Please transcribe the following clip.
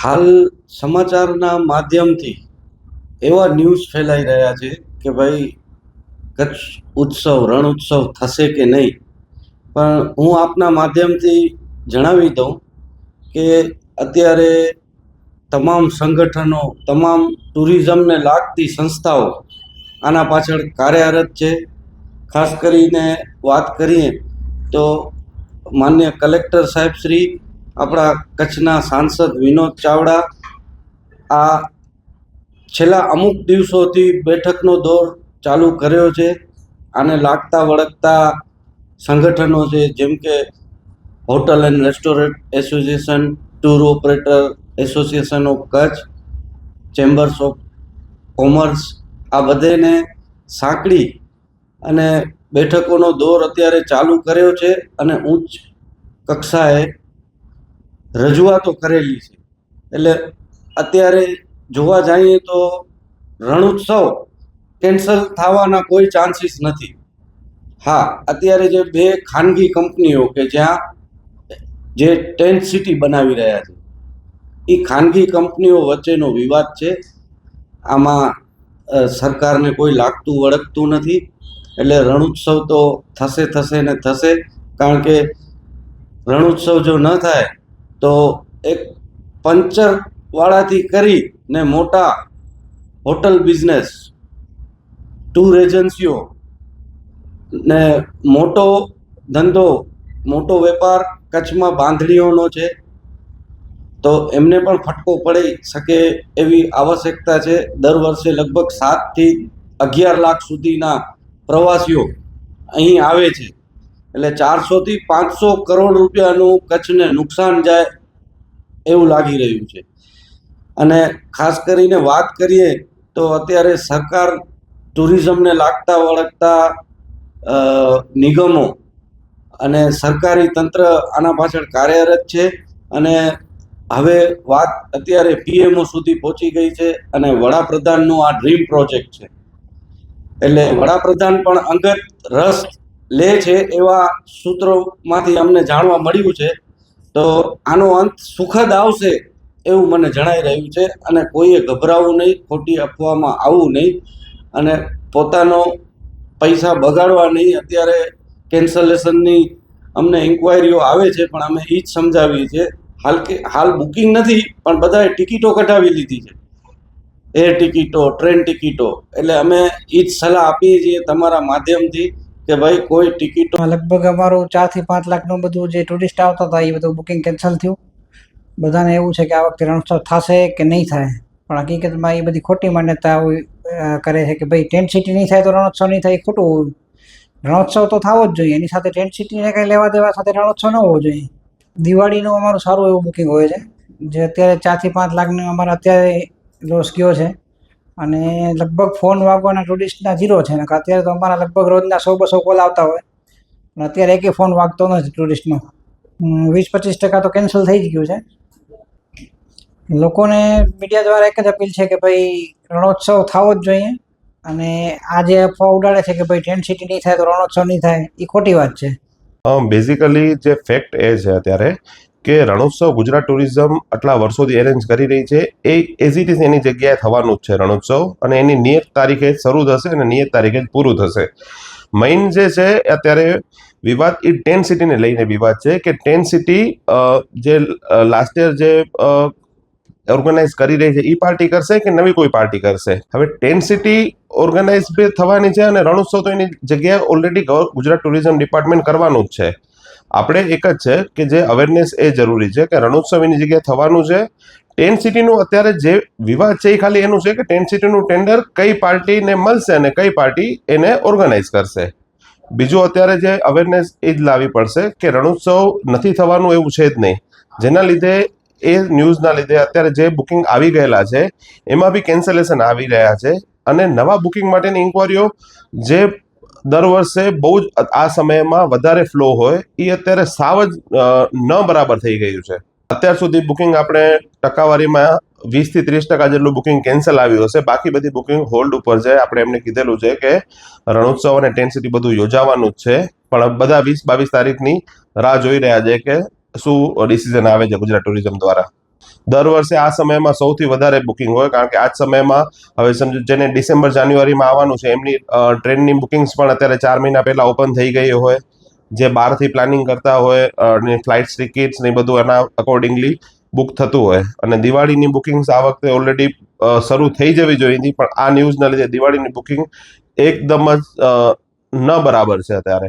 હાલ સમાચારના માધ્યમથી એવા ન્યૂઝ ફેલાઈ રહ્યા છે કે ભાઈ, કચ્છ ઉત્સવ, રણ ઉત્સવ થશે કે નહીં? પણ હું આપના માધ્યમથી જણાવી દઉં કે અત્યારે તમામ સંગઠનો, તમામ ટુરિઝમને લાગતી સંસ્થાઓ આના પાછળ કાર્યરત છે. ખાસ કરીને વાત કરીએ તો માન્ય કલેક્ટર સાહેબ શ્રી આપણા કચ્છના સાંસદ વિનોદ ચાવડા, આ છેલ્લા અમુક દિવસોથી બેઠકનો દોર ચાલુ કર્યો છે. આને લાગતા વળગતા સંગઠનો છે, જેમ કે hotel and restaurant association, tour operator association of Kutch, chambers of commerce, આ બધેને સાંકળી અને બેઠકોનો દોર અત્યારે ચાલુ કર્યો છે અને ઉચ્ચ કક્ષાએ રજૂઆતો કરેલી છે. એટલે અત્યારે જોવા જઈએ તો રણોત્સવ કેન્સલ થવાના કોઈ ચાન્સીસ નથી. હા, અત્યારે જે બે ખાનગી કંપનીઓ કે જ્યાં જે ટેન્ટ સિટી બનાવી રહ્યા છે એ ખાનગી કંપનીઓ વચ્ચેનો વિવાદ છે. આમાં સરકારને કોઈ લાગતું વળગતું નથી. એટલે રણોત્સવ તો થશે થશે ને થશે. કારણ કે રણોત્સવ જો ન થાય તો એક પંચર વાળાથી કરી ને મોટા હોટલ બિઝનેસ, ટૂર એજન્સીઓ ને મોટો ધંધો, મોટો વેપાર કચ્છમાં બાંધણીઓનો છે, તો એમને પણ ફટકો પડી શકે એવી આવશ્યકતા છે. દર વર્ષે લગભગ સાતથી અગિયાર લાખ સુધીના પ્રવાસીઓ અહીં આવે છે. એટલે ચારસોથી પાંચસો કરોડ રૂપિયાનું કચ્છને નુકસાન જાય એવું લાગી રહ્યું છે. અને ખાસ કરીને વાત કરીએ તો અત્યારે સરકાર ટુરિઝમને લાગતા વળગતા નિગમો અને સરકારી તંત્ર આના પાછળ કાર્યરત છે અને હવે વાત અત્યારે પીએમઓ સુધી પહોંચી ગઈ છે અને વડાપ્રધાનનું આ ડ્રીમ પ્રોજેક્ટ છે. એટલે વડાપ્રધાન પણ અંગત રસ લે છે એવા સૂત્રોમાંથી અમને જાણવા મળ્યું છે. તો આનો અંત સુખદ આવશે એવું મને જણાઈ રહ્યું છે અને કોઈએ ગભરાવું નહીં, ખોટી અફવામાં આવવું નહીં અને પોતાનો પૈસા બગાડવા નહીં. અત્યારે કેન્સલેશનની અમને ઇન્ક્વાયરીઓ આવે છે, પણ અમે એ જ સમજાવીએ છીએ. હાલ કે, હાલ બુકિંગ નથી, પણ બધાએ ટિકિટો કઢાવી લીધી છે. એર ટિકિટો ટ્રેન ટિકિટો એટલે અમે એ જ સલાહ આપીએ છીએ તમારા માધ્યમથી કે ભાઈ કોઈ ટિકિટો લગભગ અમારું ચારથી પાંચ લાખનું બધું જે ટુરિસ્ટ આવતા હતા, એ બધું બુકિંગ કેન્સલ થયું. બધાને એવું છે કે આ વખતે રણોત્સવ થશે કે નહીં થાય? પણ હકીકતમાં એ બધી ખોટી માન્યતા કરે છે કે ભાઈ ટેન્ટ સિટી નહીં થાય તો રણોત્સવ નહીં થાય, એ ખોટું રણોત્સવ તો થવો જ જોઈએ. એની સાથે ટેન્ટ સિટીને કંઈ લેવા દેવા સાથે રણોત્સવ ન હોવો જોઈએ. દિવાળીનું અમારું સારું એવું બુકિંગ હોય છે. જે અત્યારે ચારથી પાંચ લાખનું અમારે અત્યારે લોસ ગયો છે. અને લગભગ ફોન વાગવાના ટુરિસ્ટના ઝીરો છે. ને અત્યારે તો અમારા લગભગ રોજના સો બસો કોલ આવતા હોય. અને અત્યારે એકે ફોન વાગતો નથી ટુરિસ્ટનો. વીસ પચીસ ટકા તો કેન્સલ થઈ જ ગયું છે. લોકોને મીડિયા દ્વારા એક જ અપીલ છે કે ભાઈ, રણોત્સવ થવો જ જોઈએ. અને આ જે અફવા ઉડાડે છે કે ભાઈ ટેન્ટ સિટી નહીં થાય તો રણોત્સવ નહીં થાય, એ ખોટી વાત છે. બેઝિકલી જે ફેક્ટ એ છે અત્યારે કે રણોત્સવ ગુજરાત ટુરિઝમ આટલા વર્ષોથી એરેન્જ કરી રહી છે. એ એઝ ઇટ ઇઝ એની જગ્યાએ થવાનું જ છે રણોત્સવ અને એની નિયત તારીખે શરૂ થશે અને નિયત તારીખે જ પૂરું થશે. મેઇન જે છે, અત્યારે વિવાદ એ ટેન સિટીને લઈને વિવાદ છે કે ટેન સિટી જે લાસ્ટ યર જે ઓર્ગેનાઇઝ કરી રહી છે એ પાર્ટી કરશે કે નવી કોઈ પાર્ટી કરશે? હવે ટેન સિટી ઓર્ગેનાઇઝ થવાની છે અને રણોત્સવ તો એની જગ્યાએ ઓલરેડી ગુજરાત ટુરિઝમ ડિપાર્ટમેન્ટ કરવાનું જ છે. આપણે એક જ છે કે જે અવેરનેસ એ જરૂરી છે કે રણોત્સવ એની જગ્યાએ થવાનું છે. ટેન સિટીનું અત્યારે જે વિવાદ છે એ ખાલી એનું છે કે ટેન સિટીનું ટેન્ડર કઈ પાર્ટીને મળશે અને કઈ પાર્ટી એને ઓર્ગેનાઇઝ કરશે. બીજું અત્યારે જે અવેરનેસ એ જ લાવવી પડશે કે રણોત્સવ નથી થવાનું એવું છે જ નહીં. જેના લીધે એ ન્યૂઝના લીધે અત્યારે જે બુકિંગ આવી ગયેલા છે, એમાં બી કેન્સલેશન આવી રહ્યા છે. અને નવા બુકિંગ માટેની ઇન્કવાયરીઓ જે દર વર્ષે બહુ જ આ સમયમાં વધારે ફ્લો હોય એ અત્યારે સાવ જ ન બરાબર થઈ ગયું છે. અત્યાર સુધી બુકિંગ આપણે ટકાવારીમાં વીસથી ત્રીસ ટકા જેટલું બુકિંગ કેન્સલ આવ્યું હશે. બાકી બધી બુકિંગ હોલ્ડ ઉપર છે. આપણે એમને કીધેલું છે કે રણોત્સવ અને ટેન્ટ સિટી બધું યોજાવાનું જ છે. પણ બધા વીસ બાવીસ તારીખની રાહ જોઈ રહ્યા છે કે શું ડિસિઝન આવે છે ગુજરાત ટુરિઝમ દ્વારા. દર વર્ષે આ સમયમાં સૌથી વધારે બુકિંગ હોય, કારણ કે આ જ સમયમાં હવે સમજો જેને ડિસેમ્બર, જાન્યુઆરીમાં આવવાનું છે, એમની ટ્રેનની બુકિંગ્સ પણ અત્યારે ચાર મહિના પહેલાં ઓપન થઈ ગઈ હોય. જે બહારથી પ્લાનિંગ કરતા હોય અને ફ્લાઇટ્સ ટિકિટ્સ ને બધું એના અકોર્ડિંગલી બુક થતું હોય. અને દિવાળીની બુકિંગ્સ આ વખતે ઓલરેડી શરૂ થઈ જવી જોઈએ હતી પણ આ ન્યૂઝના લીધે દિવાળીની બુકિંગ એકદમ જ ન બરાબર છે અત્યારે.